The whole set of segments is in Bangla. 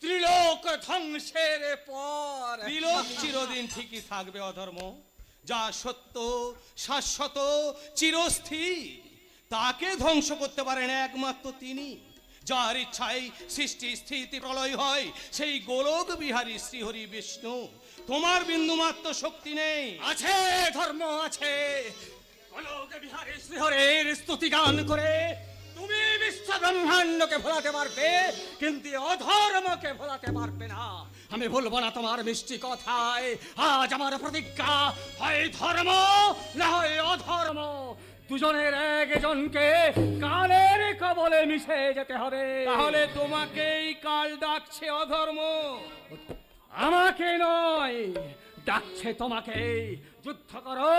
ত্রিলোক ধ্বংসের পর। ত্রিলোক চিরদিন ঠিকই থাকবে অধর্ম। যা সত্য শাশ্বত চিরস্থির তাকে ধ্বংস করতে পারেন একমাত্র তিনি। যার ইচ্ছায় সৃষ্টি স্থিতি প্রলয় হয় সেই গোলক বিহারী শ্রীহরি বিষ্ণু। তোমার বিন্দুমাত্র শক্তি নেই। আছে ধর্ম আছে। অলোক বিহারী শ্রীহরের স্তুতি গান করে তুমি বিশ্ব ব্রহ্মাণ্ডকে ভোলাতে পারবে কিন্তু অধর্মকে ভোলাতে পারবে না। আমি বলব না তোমার মিষ্টি কথায় আজ আমার প্রতিজ্ঞা হয় ধর্ম না হয় অধর্ম। দুজনের একজনকে কালের কবলে মিশে যেতে হবে। তাহলে তোমাকেই কাল ডাকছে অধর্ম। আমাকে নয় ডাকছে তোমাকে। যুদ্ধ করো,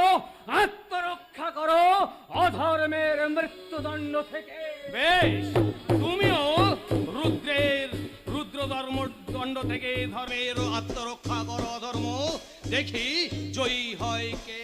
আত্মরক্ষা করো অধর্মের মৃত্যুদণ্ড থেকে। বেশ, তুমিও রুদ্রের রুদ্র ধর্ম দণ্ড থেকে ধর্মের আত্মরক্ষা করো অধর্ম। দেখি জয়ী হয় কে।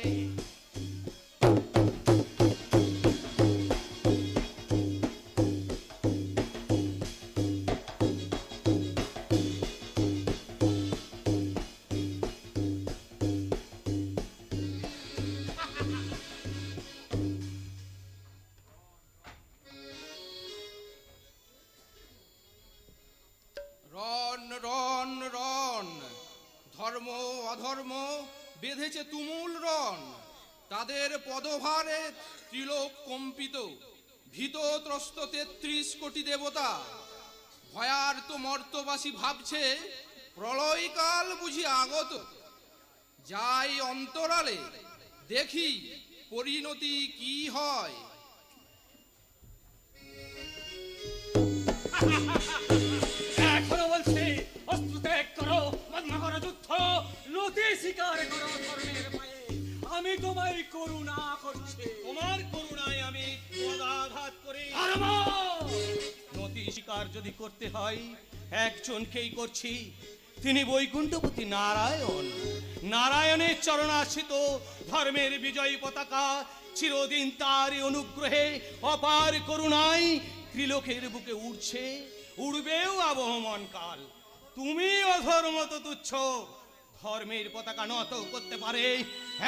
বেঁধেছে তুমুল রণ। তাদের পদভারে ত্রিলোক কম্পিত। ভীত ত্রস্ত তেত্রিশ কোটি দেবতা। ভয়ার্ত মর্তবাসী ভাবছে, প্রলয়কাল বুঝি আগত। যাই অন্তরালে, দেখি পরিণতি কি হয়। নদী শিকার করো ধর্মের পায়ে। আমি তোমায় করুণা করছি। তোমার করুণায় আমি পদাঘাত করি। নদী শিকার যদি করতে হয় একজনকেই করছি। তিনি বৈকুণ্ঠপতি নারায়ণ। নারায়ণের চরণাশ্রিত ধর্মের বিজয়ী পতাকা চিরদিন তার অনুগ্রহে অপার করুণায় ত্রিলোকের বুকে উড়ছে। উড়বেও আবহমান কাল। তুমি অধর্ম তো তুচ্ছ ধর্মের পতাকা নত করতে পারে।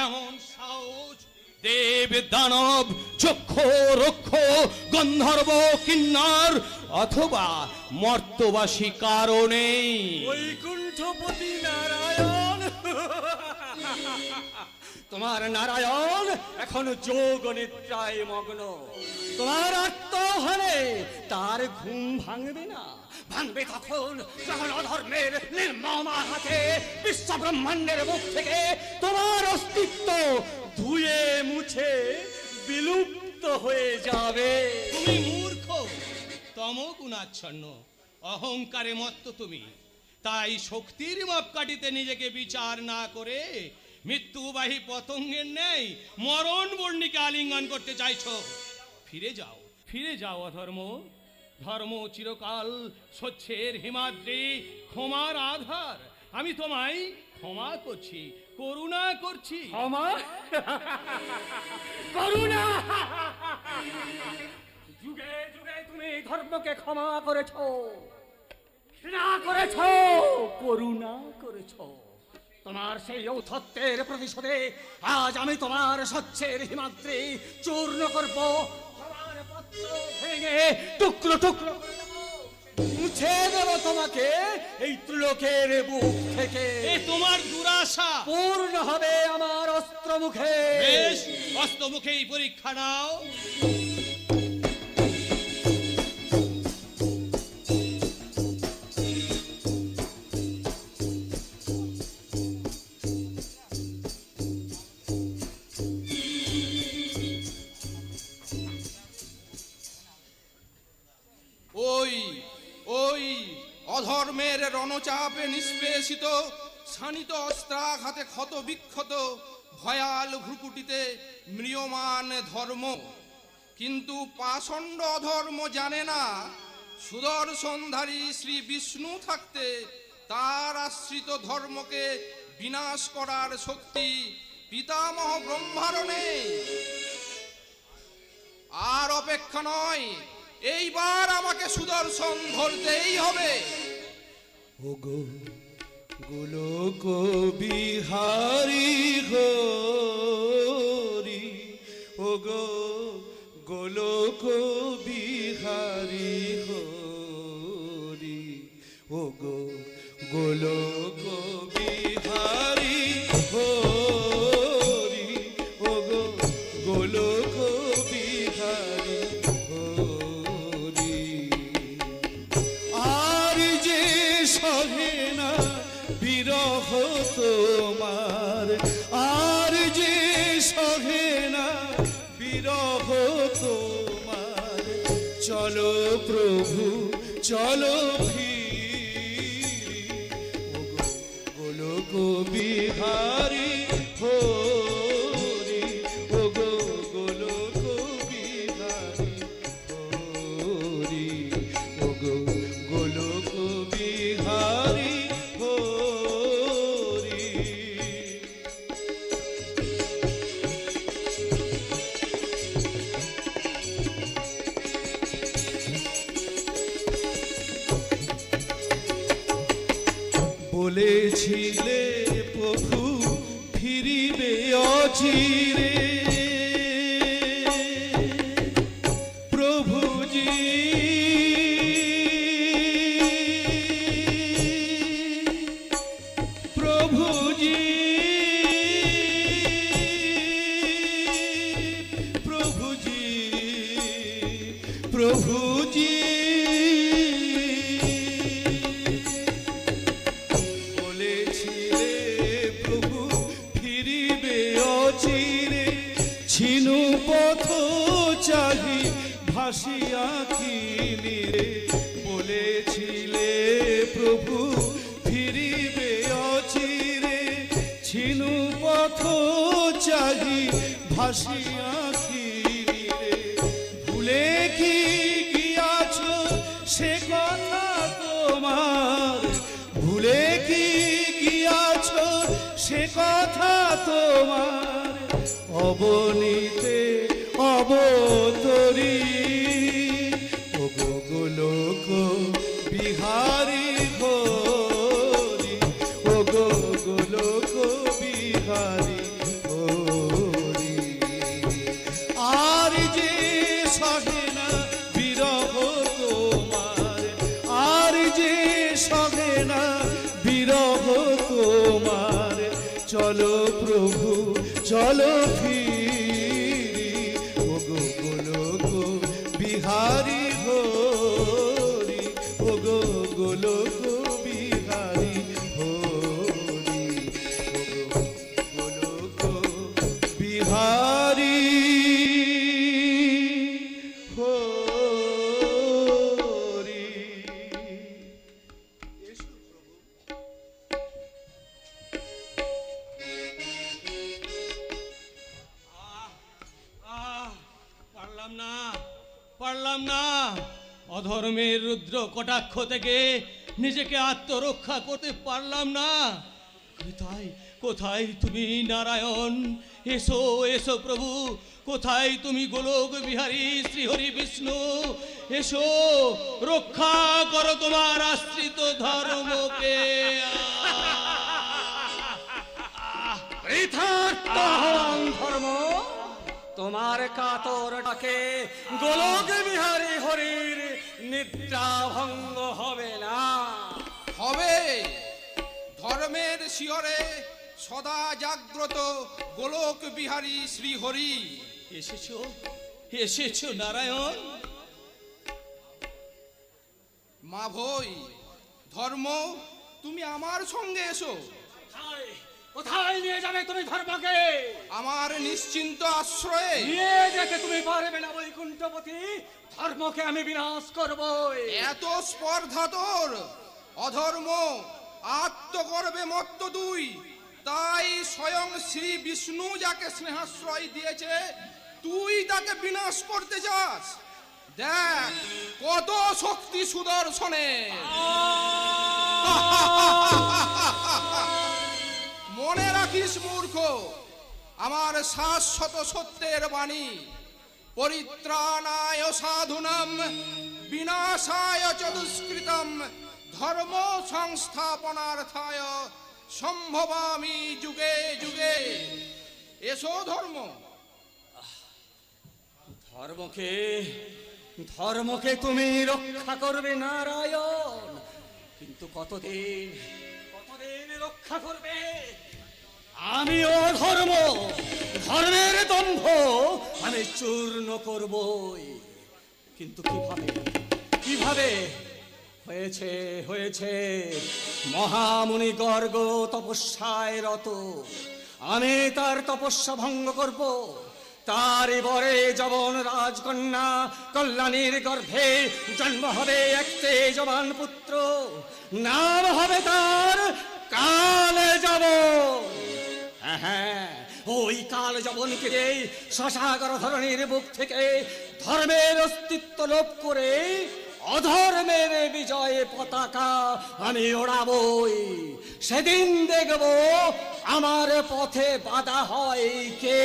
এমন সাহস, দেব, দানব, চক্ষ, রক্ষ, গন্ধর্ব, কিন্নর অথবা মর্তবাসী কারণে বৈকুণ্ঠপতি নারায়ণ তোমার নারায়ণ এখন যোগ নিদ্রায় মগ্ন। তোমার আত্মহারে তার ঘুম ভাঙবে না। ভাঙবে কখন? যখন অধর্মের নির্মমা হাতে বিশ্ব ব্রহ্মাণ্ডের মুখ থেকে তোমার অস্তিত্ব ধুয়ে মুছে বিলুপ্ত হয়ে যাবে। তুমি মূর্খ তম গুণাচ্ছন্ন অহংকারে মত্ত তুমি। তাই শক্তির মাপকাঠিতে নিজেকে বিচার না করে মৃত্যুবাহী পতঙ্গের নেই মরণ বর্ণিকে আলিঙ্গন করতে চাইছ। ফিরে যাও ফিরে যাও অধর্ম। ধর্ম চিরকাল স্বচ্ছের হিমাদ্রি ক্ষমার আধার। আমি তোমায় ক্ষমা করছি করুণা করছি। ক্ষমা? করুণা! যুগে যুগে তুমি ধর্মকে ক্ষমা করেছ। ঘৃণা করেছ। করুণা করেছ। তোমার সেই ঔথত্বের প্রতিশোধে আজ আমি তোমার স্বচ্ছের হিমাদ্রি চূর্ণ করব। তোমার পত্র ভেঙে টুকরো টুকরো। মুছে দেব তোমাকে এই ত্রিলোকের বুক থেকে। তোমার দুরাশা। পূর্ণ হবে আমার অস্ত্র মুখে বেশ অস্তমুখেই পরীক্ষা নাও। রণচাপে নিষ্পেষিত, শানিত অস্ত্রাঘাতে ক্ষত বিক্ষত, ভয়াল ভ্রুকুটিতে ম্রিয়মান ধর্ম। কিন্তু পাষণ্ড অধর্ম জানে না, সুদর্শনধারী শ্রী বিষ্ণু থাকতে তার আশ্রিত ধর্মকে বিনাশ করার শক্তি পিতামহ ব্রহ্মার নেই। আর অপেক্ষা নয়, এইবার আমাকে সুদর্শন ধরতেই হবে। ওগো গোলক বিহারি হরি ওগো গোলক বিহারি হরি ওগো গোলক তোমার। আর যে সহে না বিরহ তোমার। চলো প্রভু চলো বলেছিলে প্রভু ফিরিবে অচিরে। ভাসিয়া কিনিরে ভুলে কি গিয়াছ সে কথা তোমার? ভুলে কি গিয়াছ সে কথা তোমার? অবনীতে চলো প্রভু চলো ফিরি। ওগো গোলক বিহারি হরি। ওগো গোলক না, পারলাম না। অধর্মের রুদ্র কটাক্ষ থেকে নিজেকে আত্মরক্ষা করতে পারলাম না। কোথায় কোথায় তুমি নারায়ণ? এসো এসো প্রভু। কোথায় তুমি গোলক বিহারী শ্রীহরি বিষ্ণু? এসো, রক্ষা করো তোমার আশ্রিত ধর্মকে। ধর্ম। তোমার কাতর ডাকে গোলক বিহারী হরির নিদ্রা ভঙ্গ হবে না। হবে। ধর্মের শিয়রে সদা জাগ্রত গোলক বিহারী শ্রীহরি এসেছ? এসেছ নারায়ণ? মা ভই ধর্ম তুমি আমার সঙ্গে এসো। কোথায় নিয়ে যাবে তুমি ধর্মকে? আমার নিশ্চিন্ত আশ্রয়ে। নিয়ে যেতে তুমি পারবে না বৈকুণ্ঠপতি ধর্মকে আমি বিনাশ করবই। এত স্পর্ধা তোর। অধর্ম আত্মগর্বে মত্ত দুই তাই স্বয়ং শ্রী বিষ্ণু যাকে স্নেহাশ্রয় দিয়েছে তুই তাকে বিনাশ করতে চাস। দেখ কত শক্তি সুদর্শনে। রাখিস মূর্খ, আমার শাশ্বত সত্যের বাণী। পরিত্রাণায় সাধুনাম, বিনাশায় চতুষ্কৃতম, ধর্ম সংস্থাপনার্থায় সম্ভবামি যুগে যুগে। এসো ধর্ম। ধর্মকে ধর্মকে তুমি রক্ষা করবে নারায়ণ। কিন্তু কতদিন কতদিন রক্ষা করবে? আমি ধর্ম ধর্মের দম্ভ আমি চূর্ণ করবই। কিন্তু কীভাবে কীভাবে? হয়েছে হয়েছে। মহামুনি গর্গ তপস্যায় রত। আমি তার তপস্যা ভঙ্গ করব। তারই বরে যবন রাজকন্যা কল্যাণীর গর্ভে জন্ম হবে এক তেজবান পুত্র। নাম হবে তার ওই কাল যবনকে এই শশাকর ধরনের বুক থেকে ধর্মের অস্তিত্ব লোপ করে অধর্মের বিজয়ে পতাকা আমি ওড়াবই। সেদিন দেখব আমার পথে বাধা হয় কে।